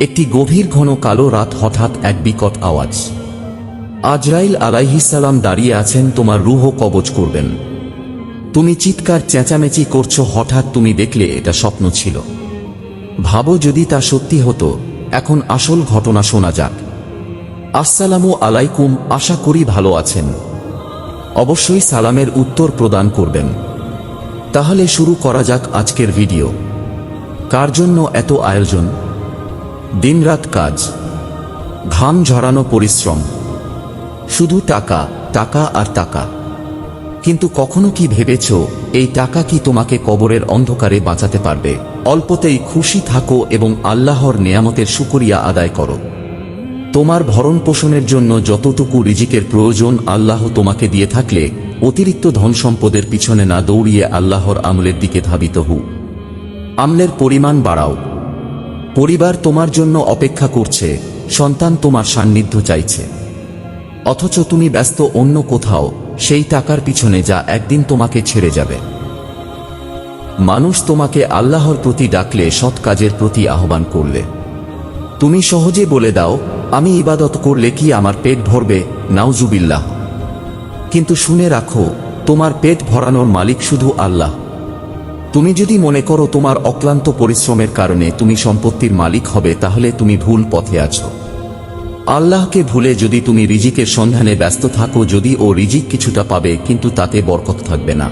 একটি গভীর ঘন কালো রাত হঠাৎ এক বিকট আওয়াজ। আজরাইল আলাইহিসালাম দাঁড়িয়ে আছেন, তোমার রুহ কবজ করবেন। তুমি চিৎকার, চেঁচামেচি করছ, হঠাৎ তুমি দেখলে এটা স্বপ্ন ছিল। ভাবো যদি তা সত্যি হতো, এখন আসল ঘটনা শোনা যাক। আসসালামু আলাইকুম, আশা করি ভালো আছেন। অবশ্যই সালামের উত্তর প্রদান করবেন। তাহলে শুরু করা যাক আজকের ভিডিও। কার জন্য এত আয়োজন? দিনরাত কাজ। ঘাম ঝরানো পরিশ্রম। শুধু টাকা টাকা আর টাকা। কিন্তু কখনো কি ভেবেছ, এই টাকা কি তোমাকে কবরের অন্ধকারে বাঁচাতে পারবে? অল্পতেই খুশি থাকো এবং আল্লাহর নেয়ামতের শুকরিয়া আদায় করো। তোমার ভরণ পোষণের জন্য যতটুকু রিজিকের প্রয়োজন আল্লাহ তোমাকে দিয়ে থাকলে, অতিরিক্ত ধন সম্পদের পিছনে না দৌড়িয়ে আল্লাহর আমলের দিকে ধাবিত হু আমলের পরিমাণ বাড়াও। পরিবার তোমার জন্য অপেক্ষা করছে, সন্তান তোমার সান্নিধ্য চাইছে। অথচ তুমি ব্যস্ত অন্য কোথাও, সেই টাকার পিছনে যা একদিন তোমাকে ছেড়ে যাবে। মানুষ তোমাকে আল্লাহর প্রতি ডাকলে সৎ কাজের প্রতি আহ্বান করলে। তুমি সহজে বলে দাও, আমি ইবাদত করলে কি আমার পেট ভরবে? নাউজুবিল্লাহ। কিন্তু শুনে রাখো, তোমার পেট ভরানোর মালিক শুধু আল্লাহ। তুমি যদি মনে করো তোমার অক্লান্ত পরিশ্রমের কারণে তুমি সম্পত্তির মালিক হবে, তাহলে তুমি ভুল পথে আছো। আল্লাহকে ভুলে যদি তুমি রিজিকের সন্ধানে ব্যস্ত থাকো, যদি ও রিজিক কিছুটা পাবে, কিন্তু তাতে বরকত থাকবে না।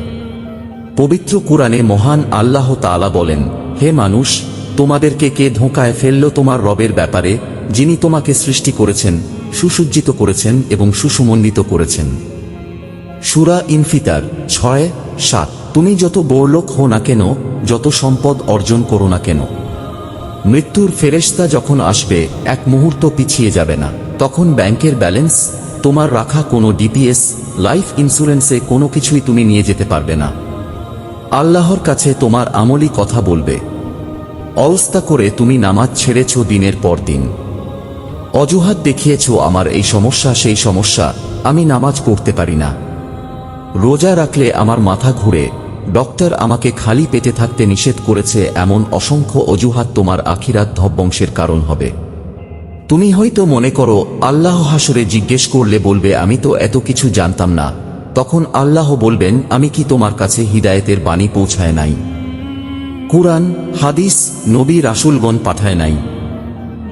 পবিত্র কুরআনে মহান আল্লাহ তাআলা বলেন, হে মানুষ, তোমাদেরকে কে ধোঁকায় ফেলল তোমার রবের ব্যাপারে, যিনি তোমাকে সৃষ্টি করেছেন, সুসজ্জিত করেছেন এবং সুসমন্বিত করেছেন। সুরা ইনফিতার ছয়, সাত। তুমি যত বড়লোক হো না কেন, যত সম্পদ অর্জন করো না কেন। মৃত্যুর ফেরেশতা যখন আসবে, এক মুহূর্ত পিছিয়ে যাবে না। তখন ব্যাংকের ব্যালেন্স, তোমার রাখা কোনো ডিপিএস, লাইফ ইন্স্যুরেন্সে কোনো কিছুই তুমি নিয়ে যেতে পারবে না। আল্লাহর কাছে তোমার আমলি কথা বলবে। অবস্থা করে তুমি নামাজ ছেড়েছ দিনের পর দিন। অজুহাত দেখিয়েছ, আমার এই সমস্যা, সেই সমস্যা, আমি নামাজ পড়তে পারি না। রোজা রাখলে আমার মাথা ঘুরে ডক্টর আমাকে খালি পেটে থাকতে নিষেধ করেছে এমন অসংখ্য অজুহাত তোমার আখিরাত ধবংসের কারণ হবে। তুমি হয়তো মনে করো, আল্লাহ হাসরে জিজ্ঞেস করলে বলবে, আমি তো এত কিছু জানতাম না। তখন আল্লাহ বলবেন, আমি কি তোমার কাছে হিদায়েতের বাণী পৌঁছায় নাই? কুরআন, হাদিস, নবী, রাসুলগণ পাঠায় নাই।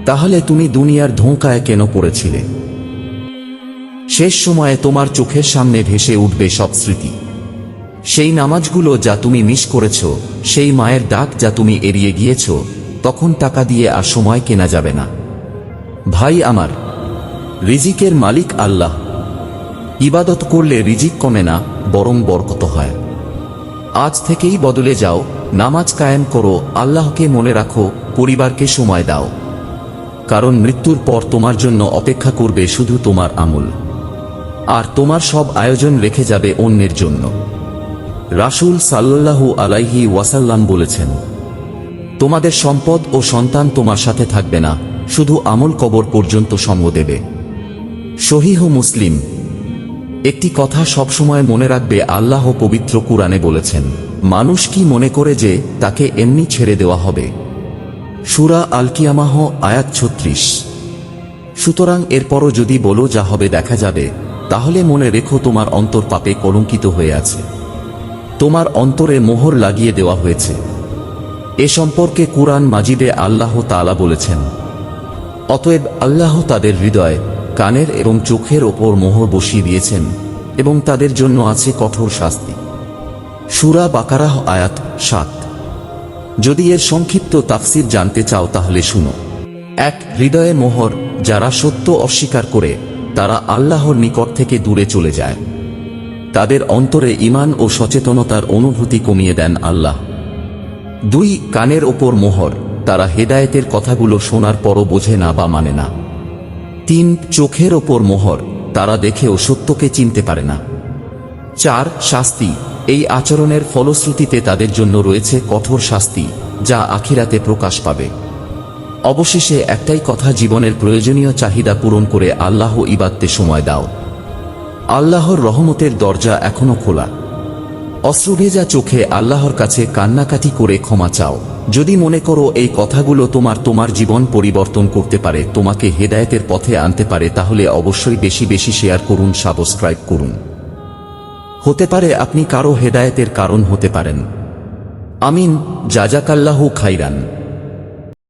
তাহলে তুমি দুনিয়ার ধোঁকায় কেন পড়েছিলে? শেষ সময়ে তোমার চোখের সামনে ভেসে উঠবে সব স্মৃতি। সেই নামাজগুলো যা তুমি মিস করেছ, সেই মায়ের ডাক যা তুমি এড়িয়ে গিয়েছ, তখন টাকা দিয়ে আর সময় কেনা যাবে না। ভাই আমার, রিজিকের মালিক আল্লাহ। ইবাদত করলে রিজিক কমে না, বরং বরকত হয়। আজ থেকেই বদলে যাও, নামাজ কায়েম করো, আল্লাহকে মনে রাখো, পরিবারকে সময় দাও। কারণ মৃত্যুর পর তোমার জন্য অপেক্ষা করবে শুধু তোমার আমল। আর তোমার সব আয়োজন রেখে যাবে অন্যের জন্য। রাসূল সাল্লাল্লাহু আলাইহি ওয়াসাল্লাম বলেছেন, তোমাদের সম্পদ ও সন্তান তোমার সাথে থাকবে না, শুধু আমল কবর পর্যন্ত সঙ্গ দেবে। সহিহ মুসলিম, একটি কথা সবসময় মনে রাখবে আল্লাহ পবিত্র কুরআনে বলেছেন, মানুষ কি মনে করে যে তাকে এমনি ছেড়ে দেওয়া হবে? সুরা আল কিয়ামাহ আয়াত ছত্রিশ। সুতরাং এরপরও যদি বলো যা হবে দেখা যাবে, তাহলে মনে রেখো তোমার অন্তর পাপে কলঙ্কিত হয়ে আছে। তোমার অন্তরে মোহর লাগিয়ে দেওয়া হয়েছে। এ সম্পর্কে কুরআন মাজিদে আল্লাহ তাআলা বলেছেন, অতএব আল্লাহ তাদের হৃদয়, কানের এবং চোখের ওপর মোহর বসিয়ে দিয়েছেন এবং তাদের জন্য আছে কঠোর শাস্তি। সুরা বাকারাহ আয়াত সাত। যদি এর সংক্ষিপ্ত তাফসির জানতে চাও তাহলে শুনো। এক, হৃদয়ে মোহর, যারা সত্য অস্বীকার করে, তারা আল্লাহর নিকট থেকে দূরে চলে যায়। তাদের অন্তরে ইমান ও সচেতনতার অনুভূতি কমিয়ে দেন আল্লাহ। দুই কানের ওপর মোহর, তারা হেদায়েতের কথাগুলো শোনার পরও বোঝে না বা মানে না। তিন, চোখের ওপর মোহর, তারা দেখেও সত্যকে চিনতে পারে না। চার, শাস্তি, এই আচরণের ফলশ্রুতিতে তাদের জন্য রয়েছে কঠোর শাস্তি, যা আখিরাতে প্রকাশ পাবে। অবশেষে একটাই কথা জীবনের প্রয়োজনীয় চাহিদা পূরণ করে আল্লাহ ইবাদতে সময় দাও। আল্লাহর রহমতের দরজা এখনও খোলা। অশ্রুভেজা চোখে আল্লাহর কাছে কান্নাকাটি করে ক্ষমা চাও। যদি মনে করো এই কথাগুলো তোমার তোমার জীবন পরিবর্তন করতে পারে, তোমাকে হেদায়েতের পথে আনতে পারে, তাহলে অবশ্যই বেশি বেশি শেয়ার করুন, সাবস্ক্রাইব করুন। হতে পারে আপনি কারও হেদায়েতের কারণ হতে পারেন। আমিন, জাজাকাল্লাহু খাইরান।